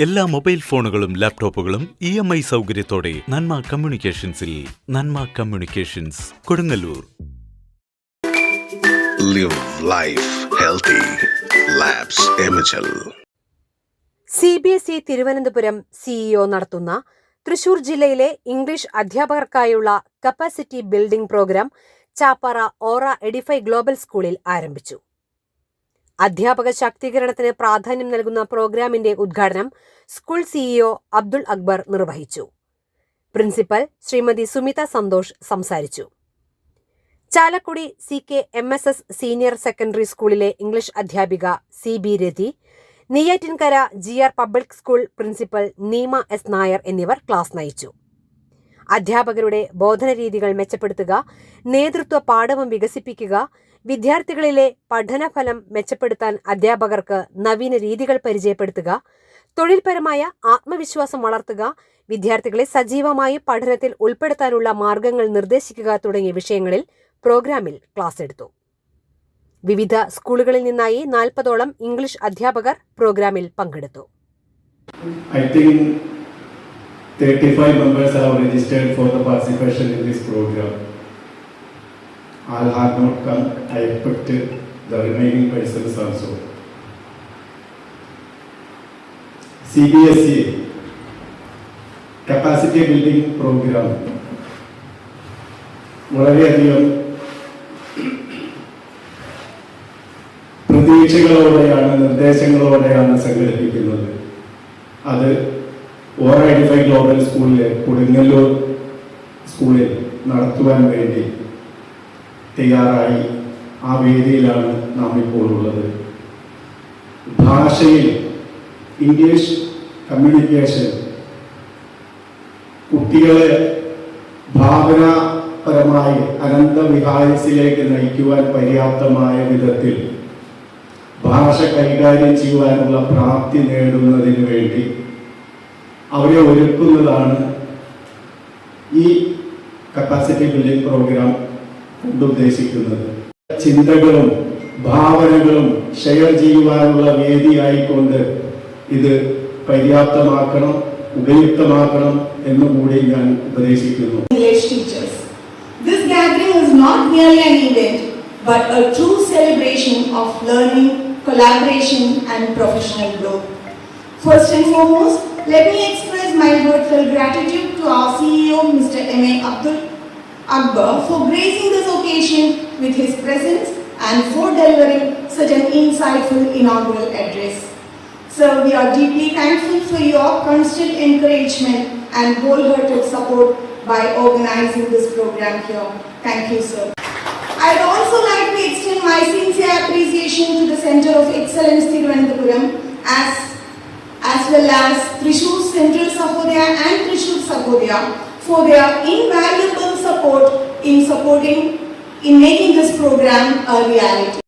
എല്ലാ മൊബൈൽ ഫോണുകളും ലാപ്ടോപ്പുകളും ഇ എം ഐ സൗകര്യത്തോടെ Nanma കമ്മ്യൂണിക്കേഷൻസിൽ Nanma communications Kodungallur. Live life healthy. C B S E Thiruvananthapuram CEO നടത്തുന്ന തൃശൂർ ജില്ലയിലെ ഇംഗ്ലീഷ് അധ്യാപകർക്കായുള്ള കപ്പാസിറ്റി ബിൽഡിംഗ് പ്രോഗ്രാം ചാപ്പാറ ഓറ എഡിഫൈ ഗ്ലോബൽ സ്കൂളിൽ ആരംഭിച്ചു. അധ്യാപക ശാക്തീകരണത്തിന് പ്രാധാന്യം നൽകുന്ന പ്രോഗ്രാമിന്റെ ഉദ്ഘാടനം സ്കൂൾ സിഇഒ അബ്ദുൾ അക്ബർ നിർവഹിച്ചു. പ്രിൻസിപ്പൽ ശ്രീമതി സുമിത സന്തോഷ് സംസാരിച്ചു. Chalakudy C K M S S senior secondary സ്കൂളിലെ ഇംഗ്ലീഷ് അധ്യാപിക C B Rathi Neyyattinkara G R public school principal Neema S Nair എന്നിവർ ക്ലാസ് നയിച്ചു. അധ്യാപകരുടെ ബോധന രീതികൾ മെച്ചപ്പെടുത്തുക നേതൃത്വ പാഠവും വികസിപ്പിക്കുക വിദ്യാർത്ഥികളിലെ പഠനഫലം മെച്ചപ്പെടുത്താൻ അധ്യാപകർക്ക് നവീന രീതികൾ പരിചയപ്പെടുത്തുക തൊഴിൽപരമായ ആത്മവിശ്വാസം വളർത്തുക വിദ്യാർത്ഥികളെ സജീവമായി പഠനത്തിൽ ഉൾപ്പെടുത്താനുള്ള മാർഗങ്ങൾ നിർദ്ദേശിക്കുക തുടങ്ങിയ വിഷയങ്ങളിൽ പ്രോഗ്രാമിൽ ക്ലാസ് എടുത്തു വിവിധ സ്കൂളുകളിൽ നിന്നായി നാൽപ്പതോളം ഇംഗ്ലീഷ് അധ്യാപകർ പ്രോഗ്രാമിൽ പങ്കെടുത്തു I think 35 members have registered for the participation in this program. Have not come. I expect the remaining persons also. CBSE capacity building program വളരെയധികം പ്രതീക്ഷകളോടെയാണ് നിർദ്ദേശങ്ങളോടെയാണ് സംഘടിപ്പിക്കുന്നത് അത് ഓറ ഐഡിഫൈ ഗ്ലോബൽ സ്കൂളിലെ കൊടുങ്ങല്ലൂർ സ്കൂളിൽ നടത്തുവാൻ വേണ്ടി തയ്യാറായി ആ വേദിയിലാണ് നാം ഇപ്പോൾ ഉള്ളത്. ഭാഷയിൽ ഇംഗ്ലീഷ് കമ്മ്യൂണിക്കേഷൻ കുട്ടികളെ ഭാവനാപരമായി അനന്തവിഹായസിലേക്ക് നയിക്കുവാൻ പര്യാപ്തമായ വിധത്തിൽ ഭാഷ കൈകാര്യം ചെയ്യുവാനുള്ള പ്രാപ്തി നേടുന്നതിന് വേണ്ടി അവരെ ഒരുക്കുന്നതാണ് ഈ കപ്പാസിറ്റി ബിൽഡിംഗ് പ്രോഗ്രാം കൊണ്ടുദ്ദേശിക്കുന്നത് ചിന്തകളും ഭാവനകളും ഷെയർ ചെയ്യുവാനുള്ള വേദിയായിക്കൊണ്ട് ഇത് പര്യാപ്തമാക്കണം ഉപയുക്തമാക്കണം എന്നുകൂടി ഞാൻ ഉപദേശിക്കുന്നു This gathering is not merely an event, but a true celebration of learning, collaboration, and professional growth. First and foremost, let me express my heartfelt gratitude to our CEO, Mr. M.A. Abdul Akbar, for gracing this occasion with his presence and for delivering such an insightful inaugural address. Sir, we are deeply thankful for your constant encouragement and wholehearted support by organizing this program here. Thank you, sir. I'd also like to extend my sincere appreciation to the Center of Excellence Thiruvananthapuram as as well as Trishur Central Sahodaya and Trishur Sahodaya for their invaluable support in supporting in making this program a reality.